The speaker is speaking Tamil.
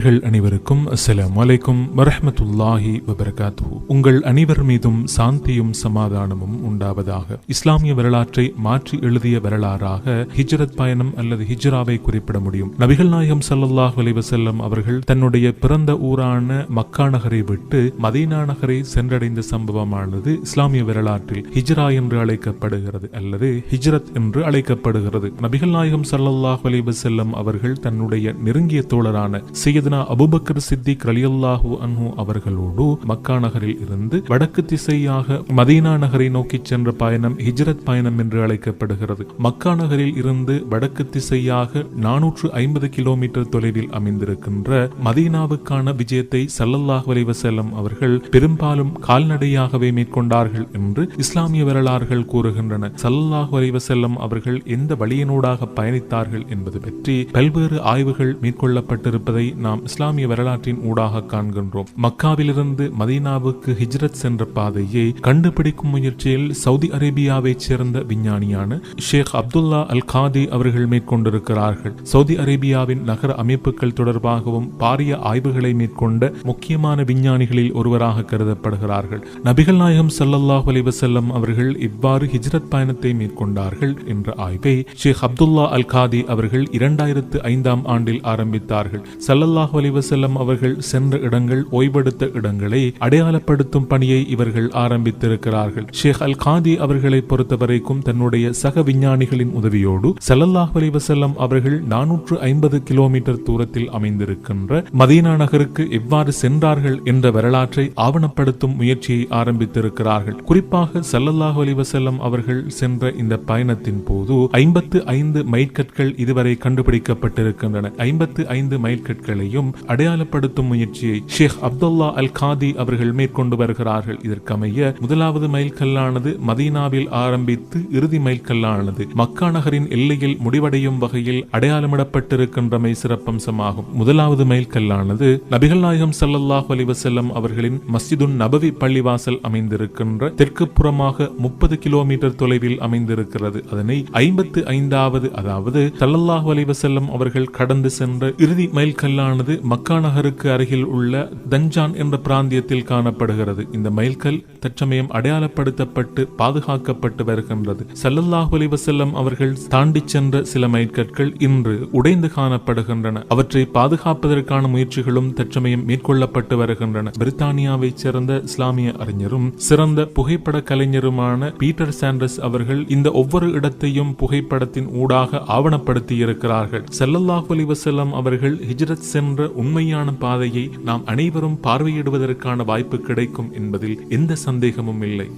அனைவருக்கும் அஸ்லாம் வலைக்கும் வரஹமத்துல்லாஹி வபரகாத்து உங்கள் அனைவர் மீதும் சாந்தியும் சமாதானமும் உண்டாவதாக இஸ்லாமிய வரலாற்றை மாற்றி எழுதிய வரலாறாக ஹிஜ்ரத் பயணம் அல்லது ஹிஜ்ராவை குறிப்பிட முடியும். நபிகள் நாயகம் சல்லாஹ் அலைவசல்லம் அவர்கள் தன்னுடைய பிறந்த ஊரான மக்கா நகரை விட்டு மதீனா நகரை சென்றடைந்த சம்பவமானது இஸ்லாமிய வரலாற்றில் ஹிஜ்ரா என்று அழைக்கப்படுகிறது அல்லது ஹிஜ்ரத் என்று அழைக்கப்படுகிறது. நபிகள் நாயகம் சல்லாஹ் அலைவசல்லம் அவர்கள் தன்னுடைய நெருங்கிய தோழரான சையதுனா அபுபக்கர் சித்திக் ரலியல்லாஹு அன்ஹு அவர்களோடு மக்கா நகரில் இருந்து வடக்கு திசையாக மதீனா நகரை நோக்கி சென்ற பயணம் ஹிஜ்ரத் பயணம் என்று அழைக்கப்படுகிறது. மக்கா நகரில் இருந்து வடக்கு திசையாக நானூற்று ஐம்பது கிலோமீட்டர் தொலைவில் அமைந்திருக்கின்ற மதீனாவுக்கான விஜயத்தை சல்லல்லாஹ் அலைஹி அவர்கள் பெரும்பாலும் கால்நடையாகவே மேற்கொண்டார்கள் என்று இஸ்லாமிய வரலாறுகள் கூறுகின்றன. சல்லல்லாஹ் அலைஹி அவர்கள் எந்த வழியினூடாக பயணித்தார்கள் என்பது பற்றி பல்வேறு ஆய்வுகள் மேற்கொள்ளப்பட்டிருப்பதை நாம் நாம் இஸ்லாமிய வரலாற்றின் ஊடாக காண்கின்றோம். மக்காவிலிருந்து மதீனாவுக்கு ஹிஜ்ரத் சென்ற பாதையை கண்டுபிடிக்கும் முயற்சியில் சவுதி அரேபியாவைச் சேர்ந்த விஞ்ஞானியான ஷேக் அப்துல்லா அல் காதி அவர்கள் மேற்கொண்டிருக்கிறார்கள். சவுதி அரேபியாவின் நகர அமைப்புகள் தொடர்பாகவும் பாரிய ஆய்வுகளை மேற்கொண்ட முக்கியமான விஞ்ஞானிகளில் ஒருவராக கருதப்படுகிறார்கள். நபிகள் நாயகம் சல்லல்லாஹ் அலிவசல்லம் அவர்கள் இவ்வாறு ஹிஜ்ரத் பயணத்தை மேற்கொண்டார்கள் என்ற ஆய்வை ஷேக் அப்துல்லா அல் காதி அவர்கள் இரண்டாயிரத்து ஐந்தாம் ஆண்டில் ஆரம்பித்தார்கள். சல்லல்லாஹ் அலைஹி அலிவசல்லம் அவர்கள் சென்ற இடங்கள் ஓய்வெடுத்த இடங்களை அடையாளப்படுத்தும் பணியை இவர்கள் ஆரம்பித்திருக்கிறார்கள். ஷேக் அல் காதி அவர்களை பொறுத்தவரைக்கும் தன்னுடைய சக விஞ்ஞானிகளின் உதவியோடு சல்லல்லாஹ் அலிவசல்லம் அவர்கள் நானூற்று ஐம்பது கிலோமீட்டர் தூரத்தில் அமைந்திருக்கின்ற மதீனா நகருக்கு எவ்வாறு சென்றார்கள் என்ற வரலாற்றை ஆவணப்படுத்தும் முயற்சியை ஆரம்பித்திருக்கிறார்கள். குறிப்பாக சல்லல்லாஹ் அலிவசல்லம் அவர்கள் சென்ற இந்த பயணத்தின் போது ஐம்பத்து ஐந்து மைல்கற்கள் இதுவரை கண்டுபிடிக்கப்பட்டிருக்கின்றன. ஐம்பத்து ஐந்து மைல்கற்களையும் அனைத்தையும் அடையாளப்படுத்தும் முயற்சியை ஷேக் அப்துல்லா அல் காதி அவர்கள் மேற்கொண்டு வருகிறார்கள். இதற்கமைய முதலாவது மைல்கல்லானது மதீனாவில் ஆரம்பித்து இறுதி மைல்கல்லானது மக்கா நகரின் எல்லையில் முடிவடையும் வகையில் அடையாளமிடப்பட்டிருக்கின்றமை சிறப்பம்சமாகும். முதலாவது மைல்கல்லானது நபிகள் நாயகம் சல்லல்லாஹ் அலிவசல்லம் அவர்களின் மஸ்ஜிதுன் நபவி பள்ளிவாசல் அமைந்திருக்கின்ற தெற்கு புறமாக முப்பது கிலோமீட்டர் தொலைவில் அமைந்திருக்கிறது. அதனை ஐம்பத்து ஐந்தாவது அதாவது சல்லல்லாஹ் அலிவசல்லம் அவர்கள் கடந்து சென்ற இறுதி மைல்கல்லானது மக்கா நகருக்கு அருகில் உள்ள தஞ்சான் என்ற பிராந்தியத்தில் காணப்படுகிறது. இந்த மைல்கல் தற்சமயம் அடையாளப்படுத்தப்பட்டு பாதுகாக்கப்பட்டு வருகின்றது. சல்லல்லாஹு அலிவசல்லம் அவர்கள் தாண்டி சென்ற சில மைல்கற்கள் இன்று உடைந்து காணப்படுகின்றன. அவற்றை பாதுகாப்பதற்கான முயற்சிகளும் தற்சமயம் மேற்கொள்ளப்பட்டு வருகின்றன. பிரித்தானியாவைச் சேர்ந்த இஸ்லாமிய அறிஞரும் சிறந்த புகைப்பட கலைஞருமான பீட்டர் சாண்டர்ஸ் அவர்கள் இந்த ஒவ்வொரு இடத்தையும் புகைப்படத்தின் ஊடாக ஆவணப்படுத்தி இருக்கிறார்கள் ஸல்லல்லாஹு அவர்கள் ஹிஜ்ரத் சென்ற உண்மையான பாதையை நாம் அனைவரும் பார்வையிடுவதற்கான வாய்ப்பு கிடைக்கும் என்பதில் எந்த சந்தேகமும் இல்லை.